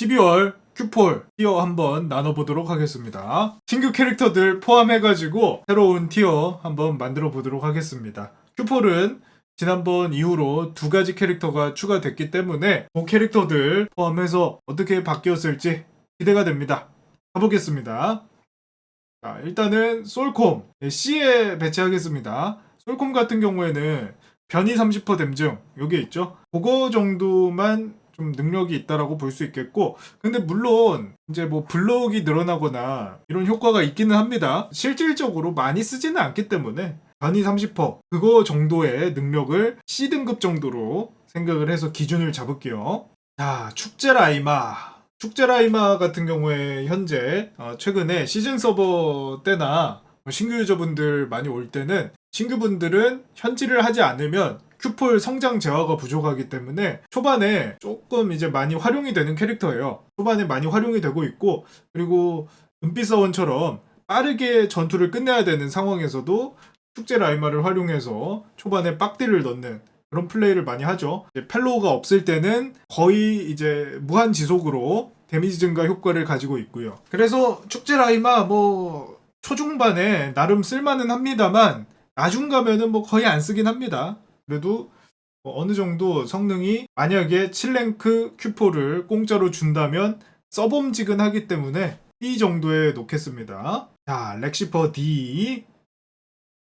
12월 큐폴 티어 한번 나눠보도록 하겠습니다. 신규 캐릭터들 포함해가지고 새로운 티어 한번 만들어 보도록 하겠습니다. 큐폴은 지난번 이후로 두 가지 캐릭터가 추가됐기 때문에 그 캐릭터들 포함해서 어떻게 바뀌었을지 기대가 됩니다. 가보겠습니다. 자, 일단은 솔콤 C에 배치하겠습니다. 솔콤 같은 경우에는 변이 30% 댐증 여기 있죠. 그거 정도만 좀 능력이 있다라고 볼 수 있겠고 근데 물론 이제 뭐 블록이 늘어나거나 이런 효과가 있기는 합니다. 실질적으로 많이 쓰지는 않기 때문에 변이 30% 그거 정도의 능력을 C 등급 정도로 생각을 해서 기준을 잡을게요. 자, 축제 라이마. 축제 라이마 같은 경우에 현재 어, 최근에 시즌 서버 때나 뭐 신규 유저분들 많이 올 때는 신규분들은 현질을 하지 않으면 큐폴 성장 재화가 부족하기 때문에 초반에 조금 이제 많이 활용이 되는 캐릭터예요. 초반에 많이 활용이 되고 있고 그리고 은빛 사원처럼 빠르게 전투를 끝내야 되는 상황에서도 축제 라이마를 활용해서 초반에 빡디를 넣는 그런 플레이를 많이 하죠. 펠로우가 없을 때는 거의 이제 무한 지속으로 데미지 증가 효과를 가지고 있고요. 그래서 축제 라이마 뭐 초중반에 나름 쓸만은 합니다만 나중 가면은 뭐 거의 안 쓰긴 합니다. 그래도 뭐 어느 정도 성능이 만약에 7랭크 큐포를 공짜로 준다면 써봄직은 때문에 B 정도에 놓겠습니다. 자, 렉시퍼 D,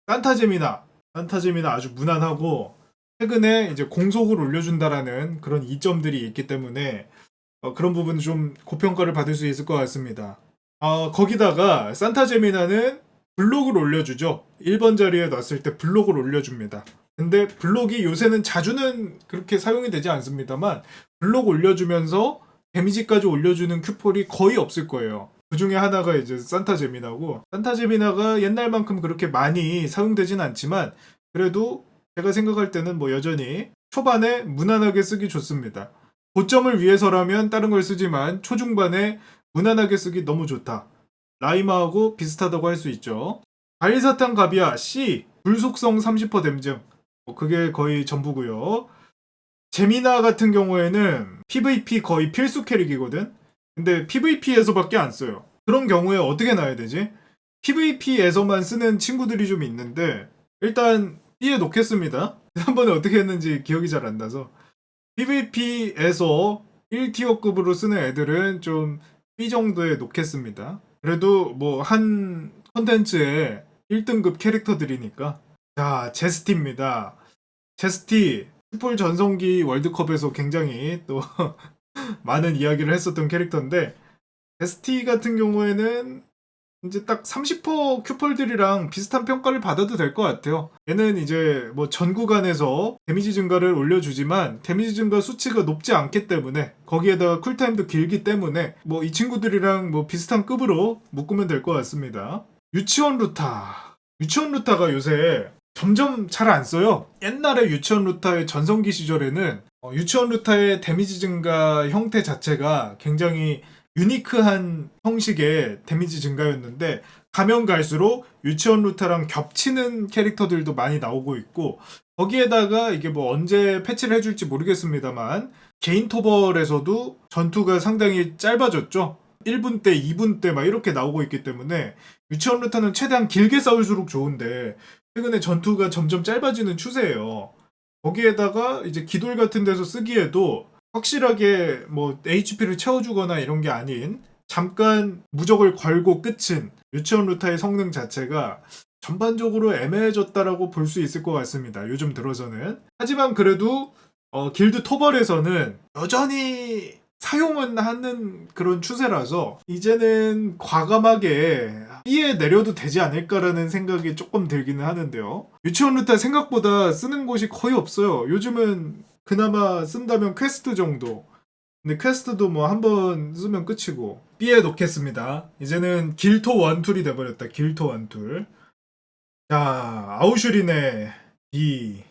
산타제미나, 산타제미나 아주 무난하고 최근에 이제 공속을 올려준다라는 그런 이점들이 있기 때문에 어, 그런 부분 좀 고평가를 받을 수 있을 것 같습니다. 아, 거기다가 산타제미나는 블록을 올려주죠. 1번 자리에 놨을 때 블록을 올려줍니다. 근데 블록이 요새는 자주는 그렇게 사용이 되지 않습니다만 블록 올려주면서 데미지까지 올려주는 큐폴이 거의 없을 거예요. 그 중에 하나가 이제 산타 제미나고 산타 제미나가 옛날만큼 그렇게 많이 사용되진 않지만 그래도 제가 생각할 때는 뭐 여전히 초반에 무난하게 쓰기 좋습니다. 고점을 위해서라면 다른 걸 쓰지만 초중반에 무난하게 쓰기 너무 좋다. 라이마하고 비슷하다고 할 수 있죠. 바일사탕 가비아 C 불속성 30% 댐증 뭐 그게 거의 전부고요. 제미나 같은 경우에는 PVP 거의 필수 캐릭이거든. 근데 PVP에서밖에 안 써요. 그런 경우에 어떻게 놔야 되지? PVP에서만 쓰는 친구들이 좀 있는데 일단 B에 놓겠습니다. 지난번에 어떻게 했는지 기억이 잘 안 나서 PVP에서 1티어급으로 쓰는 애들은 좀 B 정도에 놓겠습니다. 그래도 뭐 한 컨텐츠에 1등급 캐릭터들이니까 자 제스티입니다. 제스티 풋볼 전성기 월드컵에서 굉장히 또 많은 이야기를 했었던 캐릭터인데 제스티 같은 경우에는 이제 딱 30% 큐폴들이랑 비슷한 평가를 받아도 될 것 같아요. 얘는 이제 뭐 전 구간에서 데미지 증가를 올려주지만 데미지 증가 수치가 높지 않기 때문에 거기에다가 쿨타임도 길기 때문에 뭐 이 친구들이랑 뭐 비슷한 급으로 묶으면 될 것 같습니다. 유치원 루타. 유치원 루타가 요새 점점 잘 안 써요. 옛날에 유치원 루타의 전성기 시절에는 어, 유치원 루타의 데미지 증가 형태 자체가 굉장히 유니크한 형식의 데미지 증가였는데 가면 갈수록 유치원 루타랑 겹치는 캐릭터들도 많이 나오고 있고 거기에다가 이게 뭐 언제 패치를 해줄지 모르겠습니다만 개인 토벌에서도 전투가 상당히 짧아졌죠. 1분 때, 2분 때 막 이렇게 나오고 있기 때문에 유치원 루타는 최대한 길게 싸울수록 좋은데 최근에 전투가 점점 짧아지는 추세예요. 거기에다가 이제 기돌 같은 데서 쓰기에도 확실하게 뭐 HP를 채워주거나 이런 게 아닌 잠깐 무적을 걸고 끝은 유치원 루타의 성능 자체가 전반적으로 애매해졌다라고 볼 수 있을 것 같습니다. 요즘 들어서는. 하지만 그래도 어, 길드 토벌에서는 여전히 사용은 하는 그런 추세라서 이제는 과감하게 B에 내려도 되지 않을까라는 생각이 조금 들기는 하는데요. 유치원 루타 생각보다 쓰는 곳이 거의 없어요. 요즘은 그나마 쓴다면 퀘스트 정도. 근데 퀘스트도 뭐 한 번 쓰면 끝이고 B에 놓겠습니다. 이제는 길토 원툴이 돼버렸다. 길토 원툴. 자 아우슈린의 B.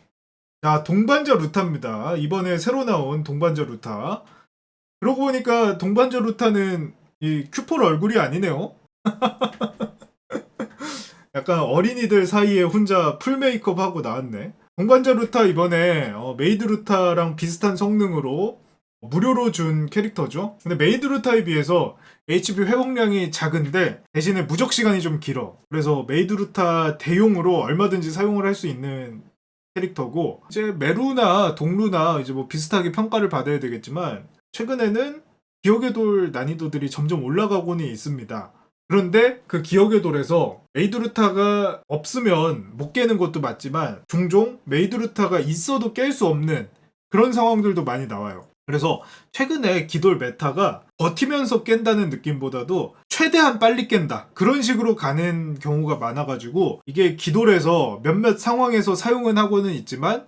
자 동반자 루타입니다. 이번에 새로 나온 동반자 루타. 그러고 보니까 동반자 루타는 이 큐폴 얼굴이 아니네요. 약간 어린이들 사이에 혼자 풀 메이크업 하고 나왔네. 동반자 루타 이번에 어, 메이드 루타랑 비슷한 성능으로 무료로 준 캐릭터죠. 근데 메이드 루타에 비해서 HP 회복량이 작은데 대신에 무적 시간이 좀 길어. 그래서 메이드 루타 대용으로 얼마든지 사용을 할 수 있는 캐릭터고 이제 메루나 동루나 이제 뭐 비슷하게 평가를 받아야 되겠지만 최근에는 기억의 돌 난이도들이 점점 올라가고는 있습니다. 그런데 그 기억의 돌에서 메이드루타가 없으면 못 깨는 것도 맞지만 종종 메이드루타가 있어도 깰 수 없는 그런 상황들도 많이 나와요. 그래서 최근에 기돌 메타가 버티면서 깬다는 느낌보다도 최대한 빨리 깬다. 그런 식으로 가는 경우가 많아가지고 이게 기돌에서 몇몇 상황에서 사용은 하고는 있지만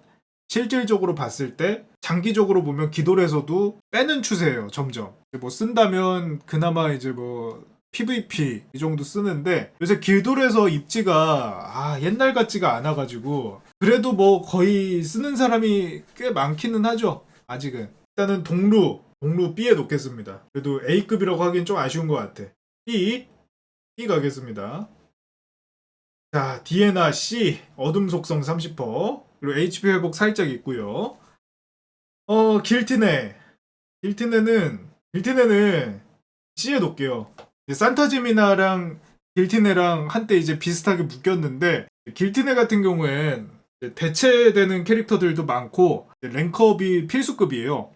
실질적으로 봤을 때 장기적으로 보면 기돌에서도 빼는 추세예요. 점점. 뭐 쓴다면 그나마 이제 뭐 PVP 이 정도 쓰는데 요새 길돌에서 입지가 아, 옛날 같지가 않아가지고 그래도 뭐 거의 쓰는 사람이 꽤 많기는 하죠. 아직은. 일단은 동루, 동루 B에 놓겠습니다. 그래도 A급이라고 하긴 좀 아쉬운 것 같아. B, B 가겠습니다. 자, D에나 C, 어둠 속성 30%, 그리고 HP 회복 살짝 있고요. 어, 길티네. 길티네는, 길티네는 C에 놓을게요. 이제 산타제미나랑 길티네랑 한때 이제 비슷하게 묶였는데, 길티네 같은 경우엔 대체되는 캐릭터들도 많고, 랭크업이 필수급이에요.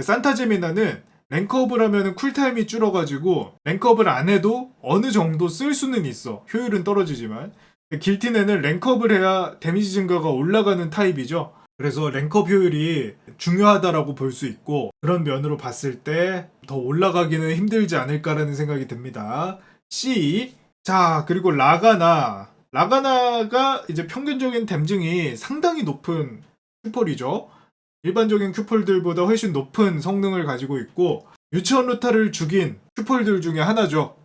산타제미나는 랭크업을 하면은 쿨타임이 줄어가지고 랭크업을 안 해도 어느 정도 쓸 수는 있어. 효율은 떨어지지만. 길티네는 랭크업을 해야 데미지 증가가 올라가는 타입이죠. 그래서 랭크업 효율이 중요하다라고 볼 수 있고 그런 면으로 봤을 때 더 올라가기는 힘들지 않을까라는 생각이 듭니다. C. 자, 그리고 라가나. 라가나가 이제 평균적인 댐증이 상당히 높은 큐폴이죠. 일반적인 큐폴들보다 훨씬 높은 성능을 가지고 있고 유치원 루타를 죽인 큐폴들 중에 하나죠.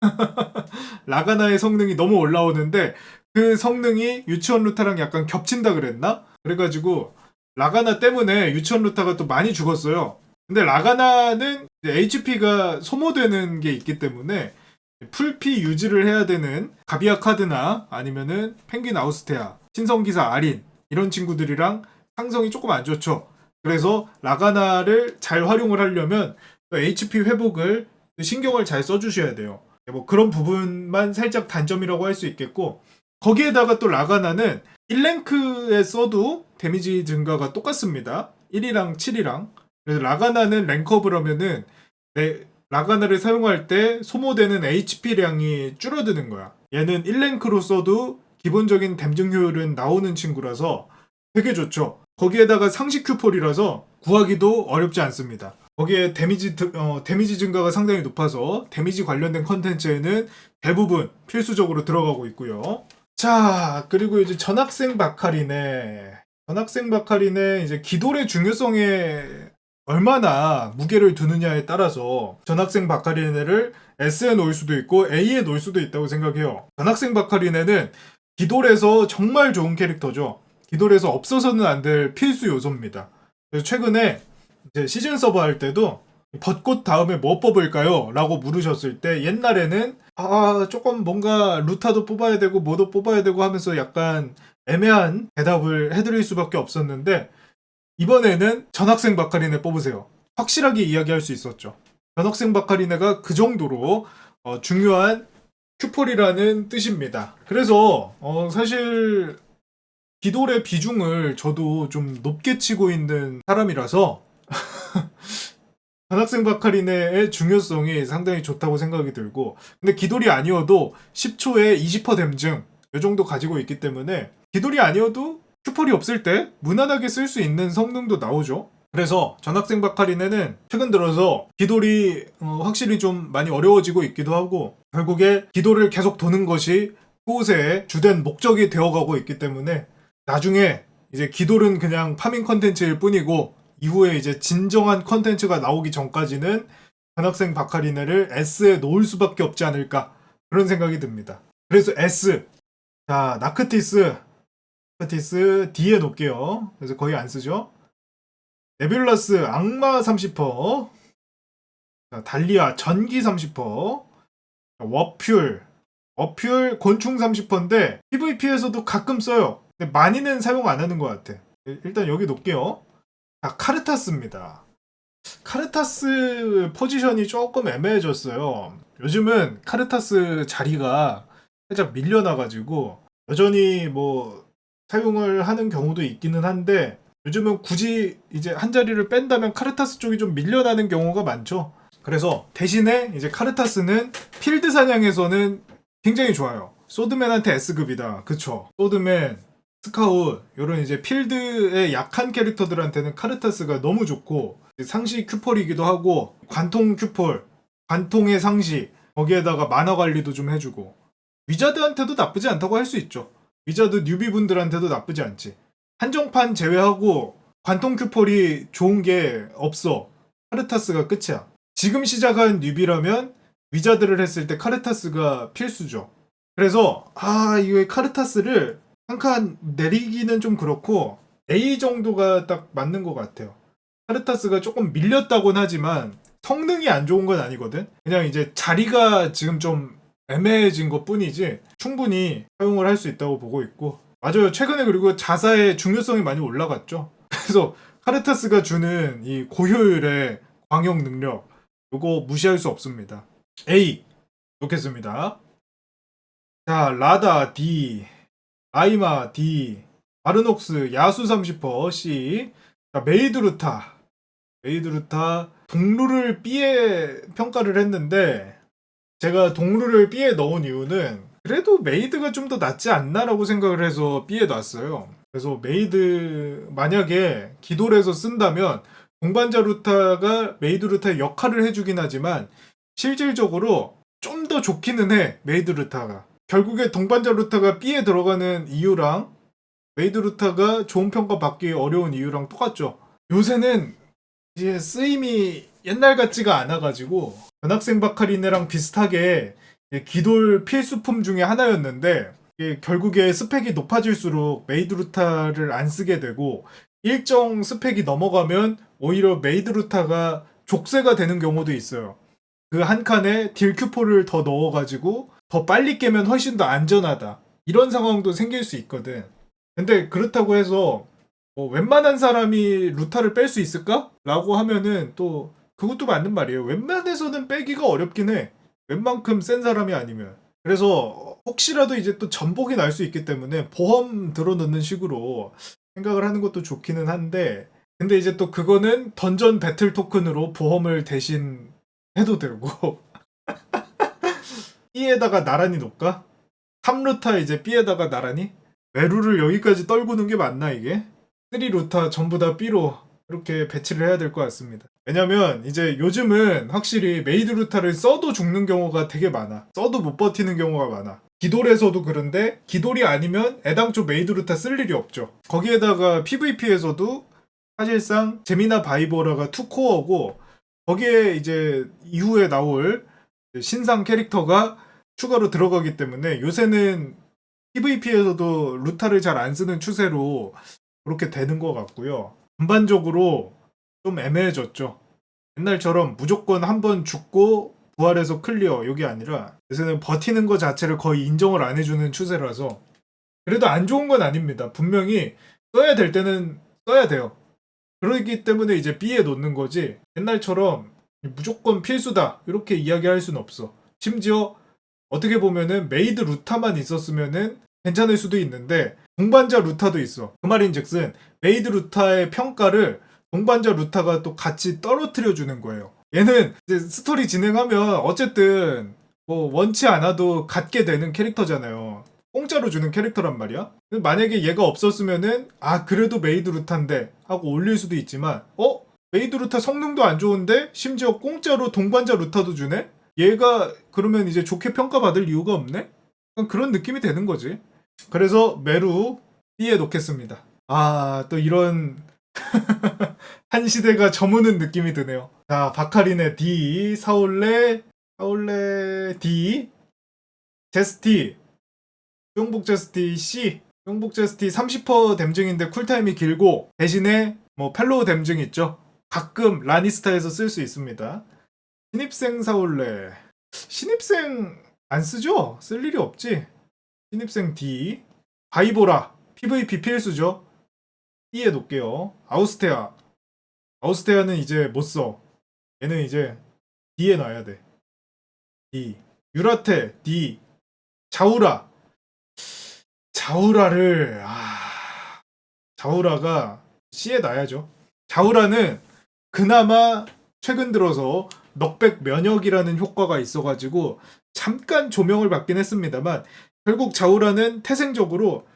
라가나의 성능이 너무 올라오는데 그 성능이 유치원 루타랑 약간 겹친다 그랬나? 그래가지고 라가나 때문에 유치원 루타가 또 많이 죽었어요. 근데 라가나는 HP가 소모되는 게 있기 때문에 풀피 유지를 해야 되는 가비아 카드나 아니면은 펭귄 아우스테아, 신성기사 아린 이런 친구들이랑 상성이 조금 안 좋죠. 그래서 라가나를 잘 활용을 하려면 HP 회복을 신경을 잘 써주셔야 돼요. 뭐 그런 부분만 살짝 단점이라고 할 수 있겠고 거기에다가 또 라가나는 1랭크에 써도 데미지 증가가 똑같습니다. 1이랑 7이랑 그래서 라가나는 랭크업을 하면은 내 라가나를 사용할 때 소모되는 HP량이 줄어드는 거야. 얘는 1랭크로 써도 기본적인 댐증 효율은 나오는 친구라서 되게 좋죠. 거기에다가 상식 큐폴이라서 구하기도 어렵지 않습니다. 거기에 데미지, 드- 어, 데미지 증가가 상당히 높아서 데미지 관련된 컨텐츠에는 대부분 필수적으로 들어가고 있고요. 자, 그리고 이제 전학생 바카리네. 전학생 바카리네 이제 기돌의 중요성에 얼마나 무게를 두느냐에 따라서 전학생 바카리네를 S에 놓을 수도 있고 A에 놓을 수도 있다고 생각해요. 전학생 바카리네는 기돌에서 정말 좋은 캐릭터죠. 기돌에서 없어서는 안 될 필수 요소입니다. 최근에 이제 시즌 서버 할 때도 벚꽃 다음에 뭐 뽑을까요? 라고 물으셨을 때 옛날에는 아 조금 뭔가 루타도 뽑아야 되고 뭐도 뽑아야 되고 하면서 약간 애매한 대답을 해드릴 수밖에 없었는데 이번에는 전학생 바카리네 뽑으세요. 확실하게 이야기할 수 있었죠. 전학생 바카리네가 그 정도로 어, 중요한 큐폴이라는 뜻입니다. 그래서 어, 사실 기돌의 비중을 저도 좀 높게 치고 있는 사람이라서 전학생 바카리네의 중요성이 상당히 좋다고 생각이 들고 근데 기돌이 아니어도 10초에 20% 댐증 이 정도 가지고 있기 때문에 기돌이 아니어도 큐폴이 없을 때 무난하게 쓸 수 있는 성능도 나오죠. 그래서 전학생 바카리네는 최근 들어서 기돌이 어, 확실히 좀 많이 어려워지고 있기도 하고 결국에 기돌을 계속 도는 것이 꽃의 주된 목적이 되어가고 있기 때문에 나중에 이제 기돌은 그냥 파밍 컨텐츠일 뿐이고 이후에 이제 진정한 컨텐츠가 나오기 전까지는 전학생 바카리네를 S에 놓을 수밖에 없지 않을까 그런 생각이 듭니다. 그래서 S 자 나크티스 나크티스 D에 놓을게요. 그래서 거의 안 쓰죠. 네뷸라스 악마 30%, 자, 달리아 전기 30%, 자, 워퓰 어퓨얼 곤충 30%인데 PVP에서도 가끔 써요. 근데 많이는 사용 안 하는 것 같아. 일단 여기 놓을게요. 자, 카르타스입니다. 카르타스 포지션이 조금 애매해졌어요. 요즘은 카르타스 자리가 살짝 밀려나가지고 여전히 뭐 사용을 하는 경우도 있기는 한데 요즘은 굳이 이제 한 자리를 뺀다면 카르타스 쪽이 좀 밀려나는 경우가 많죠. 그래서 대신에 이제 카르타스는 필드 사냥에서는 굉장히 좋아요. 소드맨한테 S급이다. 그쵸? 소드맨, 스카웃, 요런 이제 필드에 약한 캐릭터들한테는 카르타스가 너무 좋고 상시 큐폴이기도 하고 관통 큐폴, 관통의 상시 거기에다가 만화 관리도 좀 해주고 위자드한테도 나쁘지 않다고 할 수 있죠. 위자드 뉴비분들한테도 나쁘지 않지. 한정판 제외하고 관통 큐폴이 좋은 게 없어. 카르타스가 끝이야. 지금 시작한 뉴비라면 위자드를 했을 때 카르타스가 필수죠. 그래서 아 이거 카르타스를 한 칸 내리기는 좀 그렇고 A 정도가 딱 맞는 것 같아요. 카르타스가 조금 밀렸다곤 하지만 성능이 안 좋은 건 아니거든. 그냥 이제 자리가 지금 좀 애매해진 것 뿐이지 충분히 사용을 할 수 있다고 보고 있고 맞아요. 최근에 그리고 자사의 중요성이 많이 올라갔죠. 그래서 카르타스가 주는 이 고효율의 광역 능력 요거 무시할 수 없습니다. A 놓겠습니다. 자 라다 D 아이마 D 아르녹스 야수 30% C 자 메이드루타. 메이드루타 동루를 B에 평가를 했는데 제가 동루를 B에 넣은 이유는 그래도 메이드가 좀 더 낫지 않나라고 생각을 해서 B에 놨어요. 그래서 메이드 만약에 기돌에서 쓴다면 동반자 루타가 메이드 루타의 역할을 해주긴 하지만 실질적으로 좀 더 좋기는 해 메이드 루타가 결국에 동반자 루타가 B에 들어가는 이유랑 메이드 루타가 좋은 평가 받기 어려운 이유랑 똑같죠. 요새는 이제 쓰임이 옛날 같지가 않아가지고 전학생 바카리네랑 비슷하게 기돌 필수품 중에 하나였는데 결국에 스펙이 높아질수록 메이드 루타를 안 쓰게 되고 일정 스펙이 넘어가면 오히려 메이드 루타가 족쇄가 되는 경우도 있어요. 그 한 칸에 딜 큐포를 더 넣어가지고 더 빨리 깨면 훨씬 더 안전하다. 이런 상황도 생길 수 있거든. 근데 그렇다고 해서 뭐 웬만한 사람이 루타를 뺄 수 있을까? 라고 하면은 또 그것도 맞는 말이에요. 웬만해서는 빼기가 어렵긴 해. 웬만큼 센 사람이 아니면. 그래서 혹시라도 이제 또 전복이 날 수 있기 때문에 보험 들어넣는 식으로 생각을 하는 것도 좋기는 한데 근데 이제 또 그거는 던전 배틀 토큰으로 보험을 대신 해도 되고 B에다가 나란히 놓을까? 3루타 이제 B에다가 나란히? 메루를 여기까지 떨구는 게 맞나 이게? 3루타 전부 다 B로 이렇게 배치를 해야 될 것 같습니다. 왜냐면 이제 요즘은 확실히 메이드 루타를 써도 죽는 경우가 되게 많아. 써도 못 버티는 경우가 많아. 기돌에서도 그런데 기돌이 아니면 애당초 메이드 루타 쓸 일이 없죠. 거기에다가 PVP에서도 사실상 제미나 바이보라가 투코어고 거기에 이제 이후에 나올 신상 캐릭터가 추가로 들어가기 때문에 요새는 PVP에서도 루타를 잘 안 쓰는 추세로 그렇게 되는 것 같고요. 전반적으로 좀 애매해졌죠. 옛날처럼 무조건 한 번 죽고 부활해서 클리어 여기 아니라 요새는 버티는 것 자체를 거의 인정을 안 해주는 추세라서 그래도 안 좋은 건 아닙니다. 분명히 써야 될 때는 써야 돼요. 그러기 때문에 이제 B에 놓는 거지 옛날처럼 무조건 필수다 이렇게 이야기할 수는 없어. 심지어 어떻게 보면은 메이드 루타만 있었으면은 괜찮을 수도 있는데 동반자 루타도 있어. 그 말인즉슨 메이드 루타의 평가를 동반자 루타가 또 같이 떨어뜨려 주는 거예요. 얘는 스토리 진행하면 어쨌든 뭐 원치 않아도 갖게 되는 캐릭터잖아요. 공짜로 주는 캐릭터란 말이야. 만약에 얘가 없었으면은 아 그래도 메이드 루타인데 하고 올릴 수도 있지만 어 메이드 루타 성능도 안 좋은데 심지어 공짜로 동반자 루타도 주네. 얘가 그러면 이제 좋게 평가받을 이유가 없네. 그런 느낌이 되는 거지. 그래서 메루 B에 놓겠습니다. 아 또 이런 한 시대가 저무는 느낌이 드네요. 자, 바카린의 D, 사올레, 사올레 D, 제스티, 수영복 제스티 C, 수영복 제스티 30% 댐증인데 쿨타임이 길고 대신에 뭐 펠로우 댐증 있죠. 가끔 라니스타에서 쓸 수 있습니다. 신입생 사올레, 신입생 안 쓰죠? 쓸 일이 없지. 신입생 D, 바이보라, PVP 필수죠. B에 놓을게요. 아우스테아. 아우스테아는 이제 못 써. 얘는 이제 D에 놔야 돼. D. 유라테 D. 자우라. 자우라를 아 자우라가 C에 놔야죠. 자우라는 그나마 최근 들어서 넉백 면역이라는 효과가 있어가지고 잠깐 조명을 받긴 했습니다만 결국 자우라는 태생적으로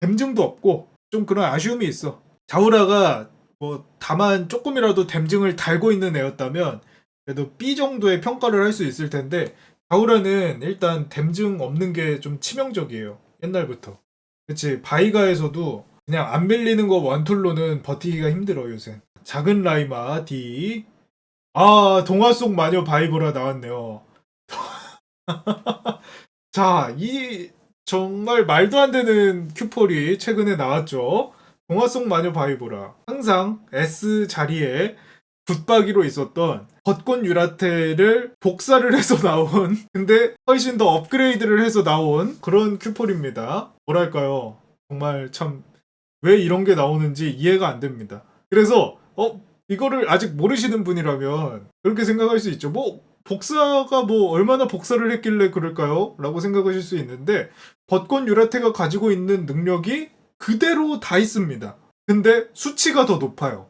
댐증도 없고 좀 그런 아쉬움이 있어. 자우라가 뭐 다만 조금이라도 댐증을 달고 있는 애였다면 그래도 B 정도의 평가를 할 수 있을 텐데 자우라는 일단 댐증 없는 게 좀 치명적이에요. 옛날부터. 그치 바이가에서도 그냥 안 밀리는 거 원툴로는 버티기가 힘들어 요새. 작은 라이마 D 아 동화 속 마녀 바이브라 나왔네요. 자, 이 정말 말도 안 되는 큐폴이 최근에 나왔죠. 동화 속 마녀 바이브라. 항상 S 자리에 붙박이로 있었던 벚꽃 유라테를 복사를 해서 나온 근데 훨씬 더 업그레이드를 해서 나온 그런 큐폴입니다. 뭐랄까요. 정말 참 왜 이런 게 나오는지 이해가 안 됩니다. 그래서 어 이거를 아직 모르시는 분이라면 그렇게 생각할 수 있죠. 뭐 복사가 뭐 얼마나 복사를 했길래 그럴까요? 라고 생각하실 수 있는데 벚꽃 유라테가 가지고 있는 능력이 그대로 다 있습니다. 근데 수치가 더 높아요.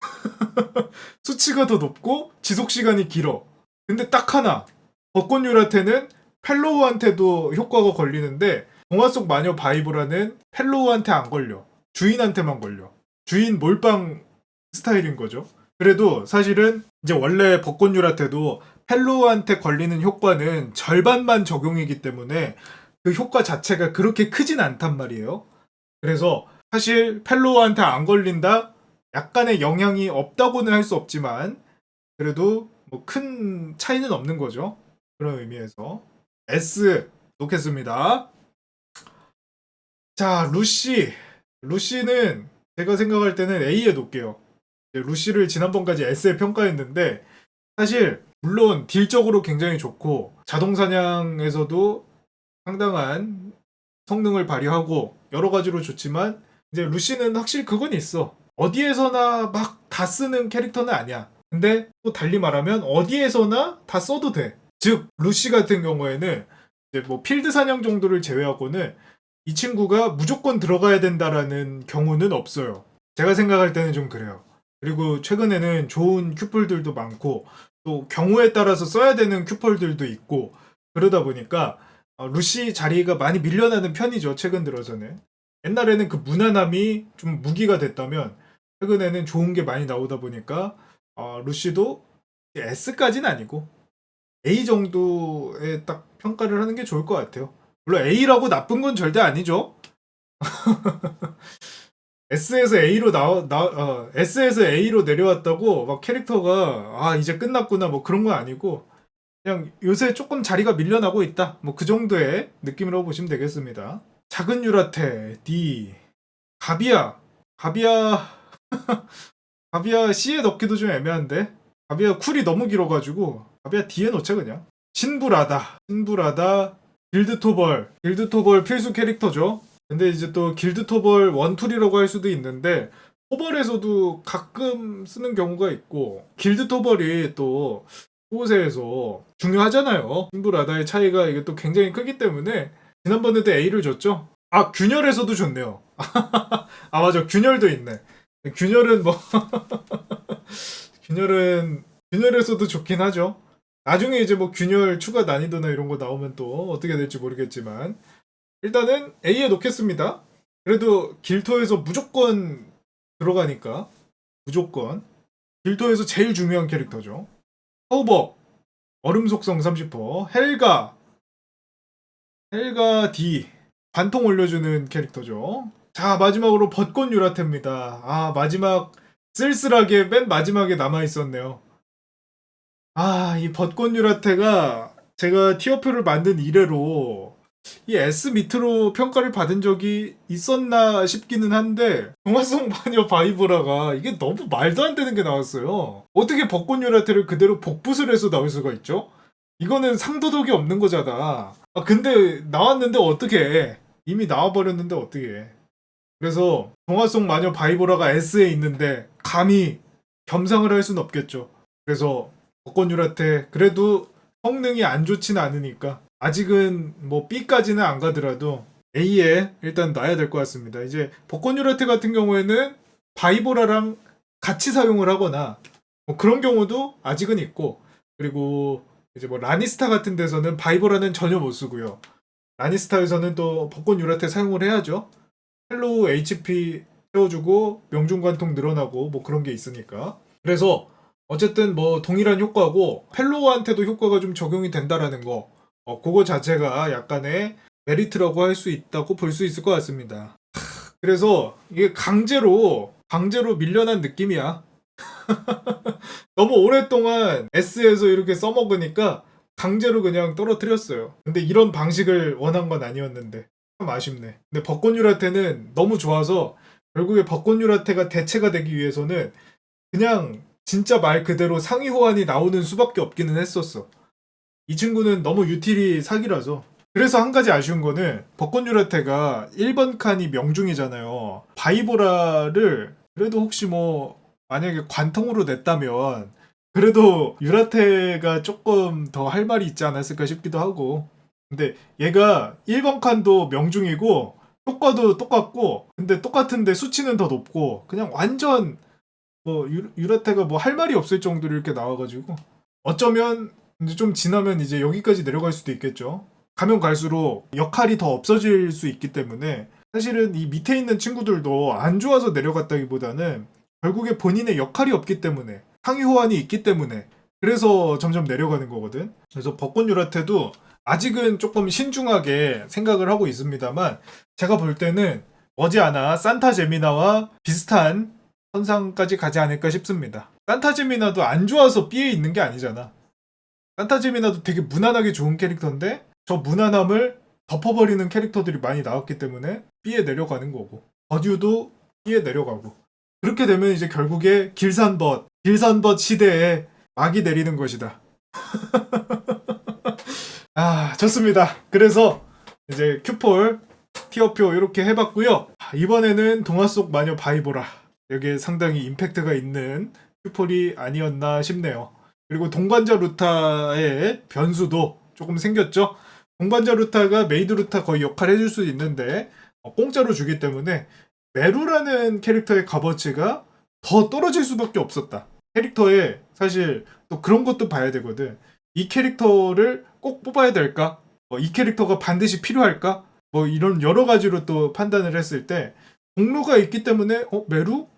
수치가 더 높고 지속 시간이 길어. 근데 딱 하나 벚꽃 유라테는 펠로우한테도 효과가 걸리는데 동화 속 마녀 바이브라는 펠로우한테 안 걸려. 주인한테만 걸려. 주인 몰빵 스타일인 거죠. 그래도 사실은 이제 원래 벚꽃 유라테도 펠로우한테 걸리는 효과는 절반만 적용이기 때문에 그 효과 자체가 그렇게 크진 않단 말이에요. 그래서 사실 펠로우한테 안 걸린다 약간의 영향이 없다고는 할 수 없지만 그래도 뭐 큰 차이는 없는 거죠. 그런 의미에서 S 놓겠습니다. 자 루시 루시는 제가 생각할 때는 A에 놓을게요. 루시를 지난번까지 S에 평가했는데 사실 물론 딜적으로 굉장히 좋고 자동 사냥에서도 상당한 성능을 발휘하고 여러 가지로 좋지만 이제 루시는 확실히 그건 있어. 어디에서나 막 다 쓰는 캐릭터는 아니야. 근데 또 달리 말하면 어디에서나 다 써도 돼. 즉 루시 같은 경우에는 이제 뭐 필드 사냥 정도를 제외하고는 이 친구가 무조건 들어가야 된다라는 경우는 없어요. 제가 생각할 때는 좀 그래요. 그리고 최근에는 좋은 큐플들도 많고 또 경우에 따라서 써야 되는 큐플들도 있고 그러다 보니까 어, 루시 자리가 많이 밀려나는 편이죠. 최근 들어서는. 옛날에는 그 무난함이 좀 무기가 됐다면 최근에는 좋은 게 많이 나오다 보니까 어, 루시도 S까지는 아니고 A 정도의 딱 평가를 하는 게 좋을 것 같아요. 물론 A라고 나쁜 건 절대 아니죠. S에서 A로 나와 나 어, S에서 A로 내려왔다고 막 캐릭터가 아 이제 끝났구나 뭐 그런 건 아니고 그냥 요새 조금 자리가 밀려나고 있다. 뭐 그 정도의 느낌이라고 보시면 되겠습니다. 작은 유라테 D. 가비야 가비야 가비야 C에 넣기도 좀 애매한데 가비야 쿨이 너무 길어가지고 가비야 D에 넣자 그냥. 신부라다 신부라다 길드토벌 길드토벌 필수 캐릭터죠 근데 이제 또 길드 토벌 원툴이라고 할 수도 있는데 토벌에서도 가끔 쓰는 경우가 있고 길드 토벌이 또 호세에서 중요하잖아요. 신부 라다의 차이가 이게 또 굉장히 크기 때문에 지난번에도 A를 줬죠? 아 균열에서도 좋네요. 아 맞아. 균열도 있네. 균열은 뭐 균열은 균열에서도 좋긴 하죠. 나중에 이제 뭐 균열 추가 난이도나 이런 거 나오면 또 어떻게 될지 모르겠지만 일단은 A에 놓겠습니다. 그래도 길토에서 무조건 들어가니까 무조건 길토에서 제일 중요한 캐릭터죠. 허우버 얼음 속성 30% 헬가 헬가 D 관통 올려주는 캐릭터죠. 자 마지막으로 벚꽃 유라테입니다. 아 마지막 쓸쓸하게 맨 마지막에 남아 있었네요. 아 이 벚꽃 유라테가 제가 티어표를 만든 이래로 이 S 밑으로 평가를 받은 적이 있었나 싶기는 한데 동화성 마녀 바이브라가 이게 너무 말도 안 되는 게 나왔어요. 어떻게 벚꽃 유라테를 그대로 복붙을 해서 나올 수가 있죠? 이거는 상도덕이 없는 거잖아. 아 근데 나왔는데 어떻게 이미 나와버렸는데 어떻게 그래서 동화 속 마녀 바이보라가 S에 있는데 감히 겸상을 할 수는 없겠죠. 그래서 벚꽃 유라테 그래도 성능이 안 좋지는 않으니까 아직은 뭐 B까지는 안 가더라도 A에 일단 놔야 될 것 같습니다. 이제 벚꽃 유라테 같은 경우에는 바이보라랑 같이 사용을 하거나 뭐 그런 경우도 아직은 있고 그리고 이제 뭐 라니스타 같은 데서는 바이보라는 전혀 못 쓰고요. 라니스타에서는 또 벚꽃 유라테 사용을 해야죠. 헬로우 HP 채워주고 명중관통 늘어나고 뭐 그런 게 있으니까. 그래서 어쨌든 뭐 동일한 효과고 펠로우한테도 효과가 좀 적용이 된다라는 거. 어, 그거 자체가 약간의 메리트라고 할 수 있다고 볼 수 있을 것 같습니다. 하, 그래서 이게 강제로 강제로 밀려난 느낌이야. 너무 오랫동안 S에서 이렇게 써먹으니까 강제로 그냥 떨어뜨렸어요. 근데 이런 방식을 원한 건 아니었는데 참 아쉽네. 근데 벚꽃 유라테는 너무 좋아서 결국에 벚꽃 유라테가 대체가 되기 위해서는 그냥 진짜 말 그대로 상위 호환이 나오는 수밖에 없기는 했었어. 이 친구는 너무 유틸이 사기라서. 그래서 한 가지 아쉬운 거는 벚꽃 유라테가 1번 칸이 명중이잖아요. 바이보라를 그래도 혹시 뭐 만약에 관통으로 냈다면 그래도 유라테가 조금 더 할 말이 있지 않았을까 싶기도 하고. 근데 얘가 1번 칸도 명중이고 효과도 똑같고 근데 똑같은데 수치는 더 높고 그냥 완전 뭐 유, 유라테가 뭐 할 말이 없을 정도로 이렇게 나와가지고 어쩌면 이제 좀 지나면 이제 여기까지 내려갈 수도 있겠죠. 가면 갈수록 역할이 더 없어질 수 있기 때문에 사실은 이 밑에 있는 친구들도 안 좋아서 내려갔다기보다는 결국에 본인의 역할이 없기 때문에 상위 호환이 있기 때문에 그래서 점점 내려가는 거거든. 그래서 벚꽃 유라테도 아직은 조금 신중하게 생각을 하고 있습니다만 제가 볼 때는 머지않아 산타 제미나와 비슷한 선상까지 가지 않을까 싶습니다. 산타 제미나도 안 좋아서 B에 있는 게 아니잖아. 산타 제미나도 되게 무난하게 좋은 캐릭터인데 저 무난함을 덮어버리는 캐릭터들이 많이 나왔기 때문에 B에 내려가는 거고 버듀도 B에 내려가고 그렇게 되면 이제 결국에 길산벗 길산벗 시대에 막이 내리는 것이다. 아 좋습니다. 그래서 이제 큐폴 티어표 이렇게 해봤고요. 아, 이번에는 동화 속 마녀 바이보라 여기에 상당히 임팩트가 있는 큐폴이 아니었나 싶네요. 그리고 동반자 루타의 변수도 조금 생겼죠. 동반자 루타가 메이드 루타 거의 역할 해줄 수 있는데 어, 공짜로 주기 때문에 메루라는 캐릭터의 값어치가 더 떨어질 수밖에 없었다. 캐릭터에 사실 또 그런 것도 봐야 되거든. 이 캐릭터를 꼭 뽑아야 될까? 어, 이 캐릭터가 반드시 필요할까? 뭐 이런 여러 가지로 또 판단을 했을 때 공로가 있기 때문에 어 메루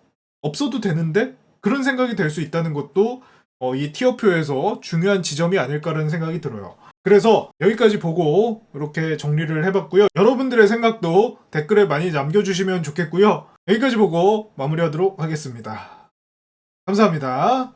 없어도 되는데 그런 생각이 될 수 있다는 것도 어, 이 티어표에서 중요한 지점이 아닐까라는 생각이 들어요. 그래서 여기까지 보고 이렇게 정리를 해봤고요. 여러분들의 생각도 댓글에 많이 남겨주시면 좋겠고요. 여기까지 보고 마무리하도록 하겠습니다. 감사합니다.